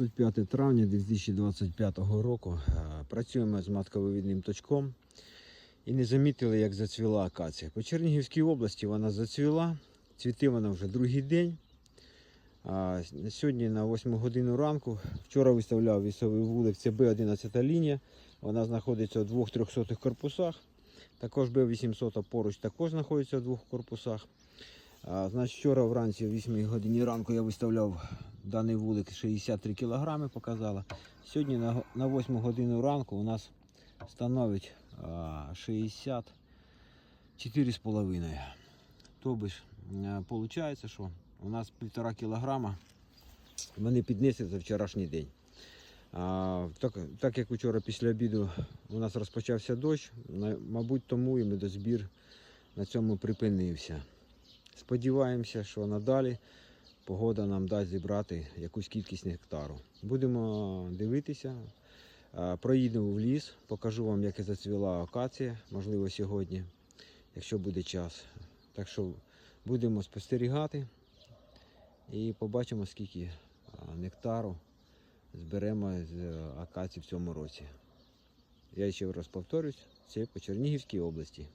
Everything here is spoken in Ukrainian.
25 травня 2025 року. Е, Працюємо з матковивідним точком і не замітили, як зацвіла акація. По Чернігівській області вона зацвіла, цвіти вона вже другий день. Сьогодні на 8 годину ранку. Вчора виставляв вісовий вулик, це Б11 лінія. Вона знаходиться у двох трьохсотих корпусах. Також Б800 поруч також знаходиться у двох корпусах. Значить, вчора вранці о 8 годині ранку я виставляв даний вулик 63 кг показала. Сьогодні на, го- на 8 годину ранку у нас становить а, 64,5. Тобто, виходить, що у нас 1,5 кг вони піднесли за вчорашній день. А, так, так як вчора після обіду у нас розпочався дощ, мабуть, тому і медозбір на цьому припинився. Сподіваємося, що надалі погода нам дасть зібрати якусь кількість нектару. Будемо дивитися. Проїдемо в ліс, покажу вам, як і зацвіла акація, можливо, сьогодні, якщо буде час. Так що будемо спостерігати і побачимо, скільки нектару зберемо з е, акації в цьому році. Я ще раз повторюсь, це по Чернігівській області.